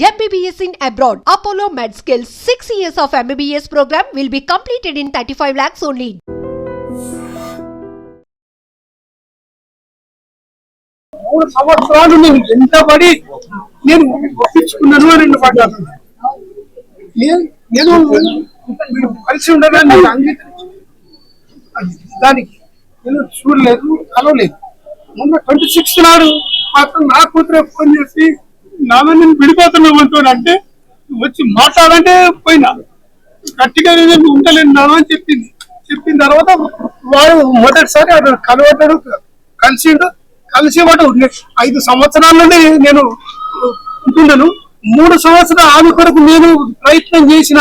MBBS in abroad. Apollo MedSkill 6 years of MBBS program will be completed in 35 lakhs only. మూడు సంవత్సరాలు నేను ఎంత పడి నేను ఒప్పించుకున్నాను అని రెండు పడ్డాను నేను నేను మీరు కలిసి ఉండగానే నేను అంగీకరించాను అది దానికి నేను చూడలేదు కలవలేదు మొన్న ట్వంటీ సిక్స్త్ నాడు మాత్రం నా కూతురు ఫోన్ చేసి నాన్న నేను విడిపోతున్నావు అంటూ అంటే వచ్చి మాట్లాడంటే పోయినా. గట్టిగా నేను ఉండలేను నాన్న అని చెప్పింది. చెప్పిన తర్వాత వాడు మొదటిసారి అతను కలవటాడు కలిసిండు. కలిసి వాడు ఐదు సంవత్సరాల నుండి నేను ఉంటున్నాను. మూడు సంవత్సరాలు ఆమె కొరకు నేను ప్రయత్నం చేసిన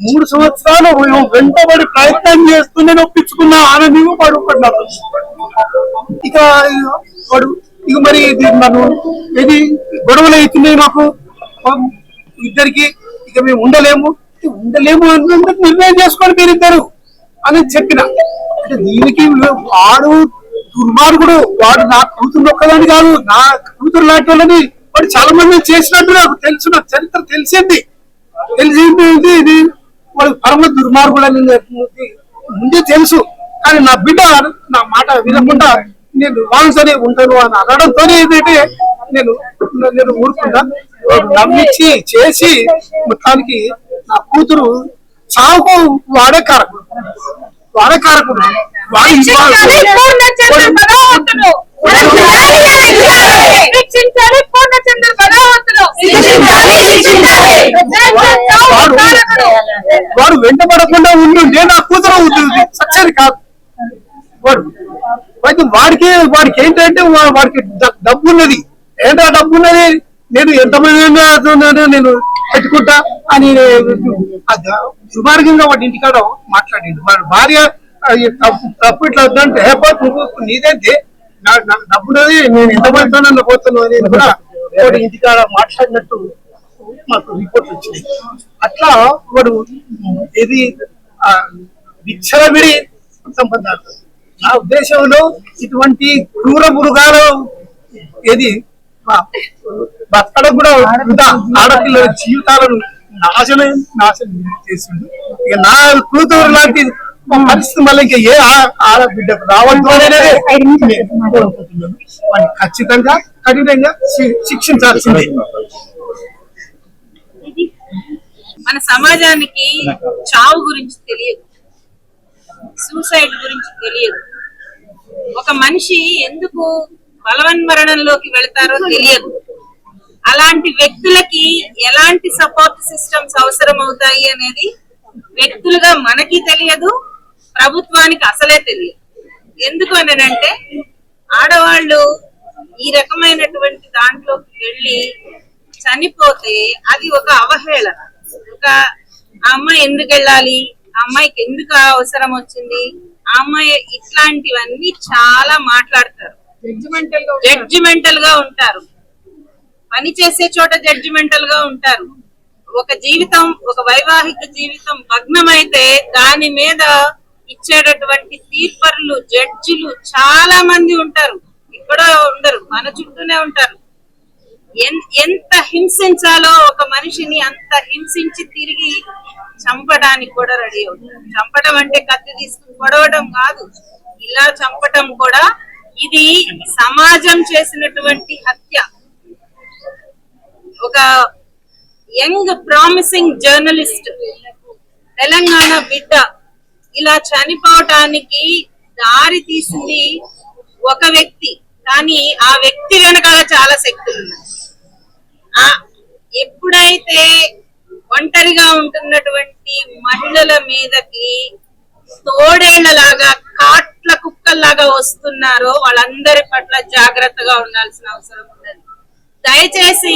మూడు సంవత్సరాలు వెంటబడి ప్రయత్నం చేస్తూ నేను ఒప్పించుకున్నా ఆనందంగా వాడు ఇక వాడు ఇక మరి ఇది నన్ను ఇది గొడవలు అవుతున్నాయి మాకు. ఇద్దరికి ఇక మేము ఉండలేము. ఉండలేము అని నిర్ణయం చేసుకోండి మీరిద్దరు అని చెప్పిన. అంటే దీనికి వాడు దుర్మార్గుడు వాడు నా కూతురు ఒక్కదాని కాదు నా కూతురు లాంటి వాళ్ళని వాడు చాలా మంది చేసినట్టు నాకు తెలుసు నాకు చరిత్ర తెలిసింది. తెలిసింది ఇది వాడు పరమ దుర్మార్గుడు అని ముందే తెలుసు. కానీ నా బిడ్డ నా మాట వినకుండా నేను వాంసనే ఉంటాను అని అనడంతో ఏంటంటే నేను నేను ఊరుకున్నా నమ్మించి చేసి మొత్తానికి నా కూతురు చావుకు వాడే కారకుడు. వాడే కారకుడు. వాడు వెంటబడకుండా ఉండుంటే నా కూతురు ఉంటుంది సచ్చేది కాదు. అయితే వాడికి వాడికి ఏంటంటే వాడికి డబ్బు ఉన్నది ఏంటో డబ్బు ఉన్నది నేను ఎంతమంది నేను పెట్టుకుంటా అని దుర్మార్గంగా వాడి ఇంటికాడ మాట్లాడింది. వాడి భార్య తప్పు తప్పు ఇట్లా వద్దంటే "ఏ నువ్వు నీదేంటి? డబ్బు ఉన్నది నేను ఎంతమందితో పోతాను అనేది కూడా వాడి ఇంటికాడ మాట్లాడినట్టు మాకు రిపోర్ట్ వచ్చింది. అట్లా వాడు ఇది విచ్చలవిడి సంబంధాలు. నా ఉద్దేశంలో ఇటువంటి క్రూర మృగాలు ఏది? ఆ, బతకడం కూడా వృధా. ఆడపిల్లల జీవితాలను నాశనం నాశనం చేసిండు. ఇక నా కూతురు లాంటి పరిస్థితి మళ్ళీ ఇంకా ఏ ఆ- ఆడబిడ్డకు రావద్దు అనేది ఖచ్చితంగా కఠినంగా శిక్షించాల్సిందే. మన సమాజానికి చావు గురించి తెలియదు. సూసైడ్ గురించి తెలియదు. ఒక మనిషి ఎందుకు బలవన్మరణంలోకి వెళతారో తెలియదు. అలాంటి వ్యక్తులకి ఎలాంటి సపోర్ట్ సిస్టమ్స్ అవసరం అవుతాయి అనేది వ్యక్తులుగా మనకి తెలియదు ప్రభుత్వానికి అసలే తెలియదు. ఎందుకు అనంటే ఆడవాళ్ళు ఈ రకమైనటువంటి దాంట్లోకి వెళ్ళి చనిపోతే అది ఒక అవహేళన. ఒక ఆ అమ్మాయి ఎందుకు వెళ్ళాలి? ఆ అమ్మాయికి ఎందుకు అవసరం వచ్చింది? అమ్మాయి ఇట్లాంటివన్నీ చాలా మాట్లాడతారు. జడ్జిమెంటల్గా ఉంటారు. పని చేసే చోట జడ్జిమెంటల్గా ఉంటారు. ఒక జీవితం ఒక వైవాహిక జీవితం భగ్నమైతే దాని మీద ఇచ్చేటటువంటి తీర్పర్లు జడ్జిలు చాలా మంది ఉంటారు. ఎక్కడో ఉండరు మన చుట్టూనే ఉంటారు. ఎంత హింసించాలో ఒక మనిషిని అంత హింసించి తిరిగి చంపడానికి కూడా రెడీ అవుతారు. చంపడం అంటే కత్తి తీసుకుని పొడవడం కాదు. ఇలా చంపటం కూడా ఇది సమాజం చేసినటువంటి హత్య. ఒక యంగ్ ప్రామిసింగ్ జర్నలిస్ట్ తెలంగాణ బిడ్డ ఇలా చనిపోవటానికి దారి తీసింది ఒక వ్యక్తి. కానీ ఆ వ్యక్తి వెనకాల చాలా శక్తులు ఉన్నాయి. ఎప్పుడైతే ఒంటరిగా ఉంటున్నటువంటి మహిళల మీదకి తోడేళ్ళలాగా కాట్ల కుక్కల్లాగా వస్తున్నారో వాళ్ళందరి పట్ల జాగ్రత్తగా ఉండాల్సిన అవసరం ఉన్నది. దయచేసి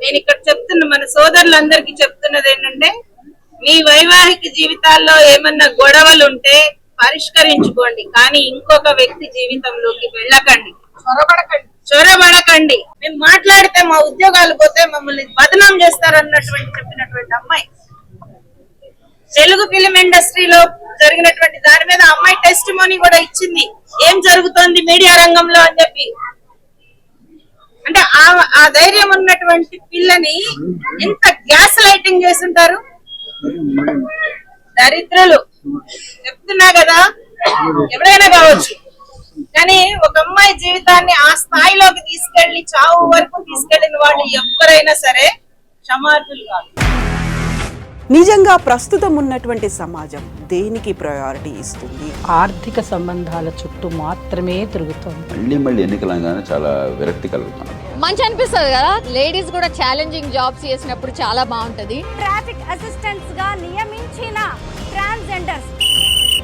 నేను ఇక్కడ చెప్తున్న మన సోదరులందరికీ చెప్తున్నది ఏంటంటే మీ వైవాహిక జీవితాల్లో ఏమన్నా గొడవలు ఉంటే పరిష్కరించుకోండి. కానీ ఇంకొక వ్యక్తి జీవితంలోకి వెళ్ళకండి. చొరబడకండి చొరబడకండి మేము మాట్లాడితే మా ఉద్యోగాలు పోతే మమ్మల్ని బదనాం చేస్తారన్నటువంటి చెప్పినటువంటి అమ్మాయి. తెలుగు ఫిలిం ఇండస్ట్రీలో జరిగినటువంటి దాని మీద అమ్మాయి టెస్ట్ మనీ కూడా ఇచ్చింది. ఏం జరుగుతోంది మీడియా రంగంలో అని చెప్పి. అంటే ఆ ఆ ధైర్యం ఉన్నటువంటి పిల్లని ఎంత గ్యాస్ లైటింగ్ చేస్తుంటారు? దరిద్రులు. చెప్తున్నా కదా ఎవరైనా కావచ్చు. కానీ ఒక అమ్మాయి జీవితాన్ని ఆ స్థాయిలోకి తీసుకెళ్ళి చావు వరకు తీసుకెళ్ళిన వాళ్ళు ఎవరైనా సరే క్షమార్పులు కాదు. నిజంగా ప్రస్తుతం ఉన్నటువంటి సమాజం దేనికి ప్రయారిటీ ఇస్తుంది? ఆర్థిక సంబంధాల చుట్టూ మాత్రమే తిరుగుతోంది. మళ్ళీ మళ్ళీ ఎన్నికలంగానే చాలా విరక్తి కలుగుతున్నాం మంచి అనిపిస్తుంది కదా? లేడీస్ కూడా ఛాలెంజింగ్ జాబ్స్ చేసినప్పుడు చాలా బాగుంటది. ట్రాఫిక్ అసిస్టెంట్స్గా నియమించిన ట్రాన్స్జెండర్స్